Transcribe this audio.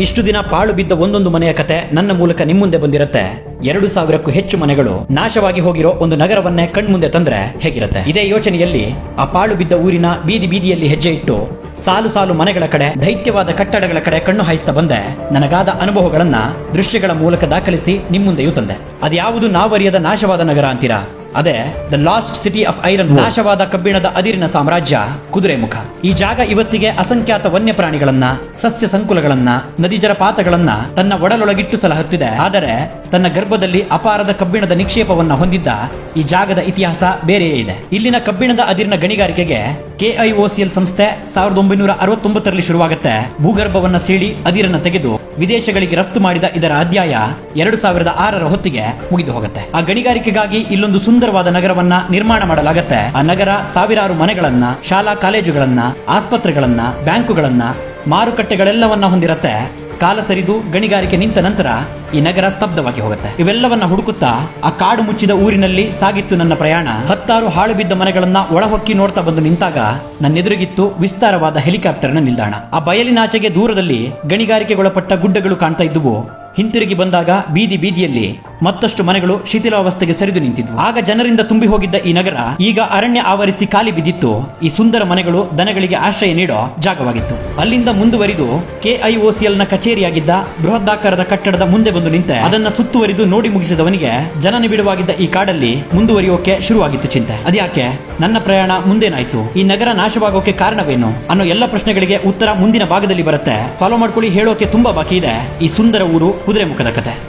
ಇಷ್ಟು ದಿನ ಪಾಳು ಬಿದ್ದ ಒಂದೊಂದು ಮನೆಯ ಕತೆ ನನ್ನ ಮೂಲಕ ನಿಮ್ ಮುಂದೆ ಬಂದಿರತ್ತೆ. ಎರಡು ಸಾವಿರಕ್ಕೂ ಹೆಚ್ಚು ಮನೆಗಳು ನಾಶವಾಗಿ ಹೋಗಿರೋ ಒಂದು ನಗರವನ್ನೇ ಕಣ್ಮುಂದೆ ತಂದ್ರೆ ಹೇಗಿರುತ್ತೆ? ಇದೇ ಯೋಚನೆಯಲ್ಲಿ ಆ ಪಾಳು ಬಿದ್ದ ಊರಿನ ಬೀದಿ ಬೀದಿಯಲ್ಲಿ ಹೆಜ್ಜೆ ಇಟ್ಟು ಸಾಲು ಸಾಲು ಮನೆಗಳ ಕಡೆ, ದೈತ್ಯವಾದ ಕಟ್ಟಡಗಳ ಕಡೆ ಕಣ್ಣು ಹಾಯಿಸ್ತಾ ಬಂದೆ. ನನಗಾದ ಅನುಭವಗಳನ್ನ ದೃಶ್ಯಗಳ ಮೂಲಕ ದಾಖಲಿಸಿ ನಿಮ್ಮುಂದೆಯೂ ತಂದೆ. ಅದ್ಯಾವುದು ನಾವರಿಯದ ನಾಶವಾದ ನಗರ ಅಂತೀರಾ? ಅದೇ the last city of iron ನಾಶವಾದ ಕಬ್ಬಿಣದ ಅದಿರಿನ ಸಾಮ್ರಾಜ್ಯ ಕುದುರೆಮುಖ ಈ ಜಾಗ ಇವತ್ತಿಗೆ ಅಸಂಖ್ಯಾತ ವನ್ಯಪ್ರಾಣಿಗಳನ್ನ ಸಸ್ಯ ಸಂಕುಲಗಳನ್ನ ನದಿ ಜಲಪಾತಗಳನ್ನ ತನ್ನ ಒಡಲೊಳಗಿಟ್ಟು ಸಲಹುತ್ತಿದೆ. ಆದರೆ ತನ್ನ ಗರ್ಭದಲ್ಲಿ ಅಪಾರದ ಕಬ್ಬಿಣದ ನಿಕ್ಷೇಪವನ್ನು ಹೊಂದಿದ್ದ ಈ ಜಾಗದ ಇತಿಹಾಸ ಬೇರೆಯೇ ಇದೆ. ಇಲ್ಲಿನ ಕಬ್ಬಿಣದ ಅದಿರಿನ ಗಣಿಗಾರಿಕೆಗೆ ಕೆಐಒಸಿಎಲ್ ಸಂಸ್ಥೆ ಸಾವಿರದ ಒಂಬೈನೂರ ಅರವತ್ತೊಂಬತ್ತರಲ್ಲಿ ಶುರುವಾಗುತ್ತೆ. ಭೂಗರ್ಭವನ್ನ ಸೀಳಿ ಅದಿರನ್ನ ತೆಗೆದು ವಿದೇಶಗಳಿಗೆ ರಫ್ತು ಮಾಡಿದ ಇದರ ಅಧ್ಯಾಯ ಎರಡು ಸಾವಿರದ ಆರರ ಹೊತ್ತಿಗೆ ಮುಗಿದು ಹೋಗುತ್ತೆ. ಆ ಗಣಿಗಾರಿಕೆಗಾಗಿ ಇಲ್ಲೊಂದು ಸುಂದರವಾದ ನಗರವನ್ನ ನಿರ್ಮಾಣ ಮಾಡಲಾಗುತ್ತೆ. ಆ ನಗರ ಸಾವಿರಾರು ಮನೆಗಳನ್ನ, ಶಾಲಾ ಕಾಲೇಜುಗಳನ್ನ, ಆಸ್ಪತ್ರೆಗಳನ್ನ, ಬ್ಯಾಂಕುಗಳನ್ನ ಮಾರುಕಟ್ಟೆಗಳೆಲ್ಲವನ್ನ ಹೊಂದಿರತ್ತೆ. ಕಾಲ ಸರಿದು ಗಣಿಗಾರಿಕೆ ನಿಂತ ನಂತರ ಈ ನಗರ ಸ್ತಬ್ಧವಾಗಿ ಹೋಗುತ್ತೆ. ಇವೆಲ್ಲವನ್ನ ಹುಡುಕುತ್ತಾ ಆ ಕಾಡು ಮುಚ್ಚಿದ ಊರಿನಲ್ಲಿ ಸಾಗಿತ್ತು ನನ್ನ ಪ್ರಯಾಣ. ಹತ್ತಾರು ಹಾಳು ಬಿದ್ದ ಮನೆಗಳನ್ನ ಒಳಹೊಕ್ಕಿ ನೋಡ್ತಾ ಬಂದು ನಿಂತಾಗ ನನ್ನೆದುರಿಗಿತ್ತು ವಿಸ್ತಾರವಾದ ಹೆಲಿಕಾಪ್ಟರ್ನ ನಿಲ್ದಾಣ. ಆ ಬಯಲಿನಾಚೆಗೆ ದೂರದಲ್ಲಿ ಗಣಿಗಾರಿಕೆಗೊಳಪಟ್ಟ ಗುಡ್ಡಗಳು ಕಾಣ್ತಾ ಇದ್ದುವು. ಹಿಂತಿರುಗಿ ಬಂದಾಗ ಬೀದಿ ಬೀದಿಯಲ್ಲಿ ಮತ್ತಷ್ಟು ಮನೆಗಳು ಶಿಥಿಲಾವಸ್ಥೆಗೆ ಸರಿದು ನಿಂತಿದ್ವು. ಆಗ ಜನರಿಂದ ತುಂಬಿ ಹೋಗಿದ್ದ ಈ ನಗರ ಈಗ ಅರಣ್ಯ ಆವರಿಸಿ ಖಾಲಿ ಬಿದ್ದಿತ್ತು. ಈ ಸುಂದರ ಮನೆಗಳು ದನಗಳಿಗೆ ಆಶ್ರಯ ನೀಡೋ ಜಾಗವಾಗಿತ್ತು. ಅಲ್ಲಿಂದ ಮುಂದುವರಿದು ಕೆಐಒಸಿಎಲ್ನ ಕಚೇರಿಯಾಗಿದ್ದ ಬೃಹದಾಕಾರದ ಕಟ್ಟಡದ ಮುಂದೆ ಬಂದು ನಿಂತೆ. ಅದನ್ನ ಸುತ್ತುವರಿದು ನೋಡಿ ಮುಗಿಸಿದವನಿಗೆ ಜನನಿಬಿಡವಾಗಿದ್ದ ಈ ಕಾಡಲ್ಲಿ ಮುಂದುವರಿಯೋಕೆ ಶುರುವಾಗಿತ್ತು ಚಿಂತೆ. ಅದ್ಯಾಕೆ? ನನ್ನ ಪ್ರಯಾಣ ಮುಂದೇನಾಯ್ತು? ಈ ನಗರ ನಾಶವಾಗೋಕೆ ಕಾರಣವೇನು? ಅನ್ನೋ ಎಲ್ಲ ಪ್ರಶ್ನೆಗಳಿಗೆ ಉತ್ತರ ಮುಂದಿನ ಭಾಗದಲ್ಲಿ ಬರುತ್ತೆ. ಫಾಲೋ ಮಾಡ್ಕೊಳ್ಳಿ, ಹೇಳೋಕೆ ತುಂಬಾ ಬಾಕಿ ಇದೆ ಈ ಸುಂದರ ಊರು ಕುದುರೆಮುಖದ ಕತೆ.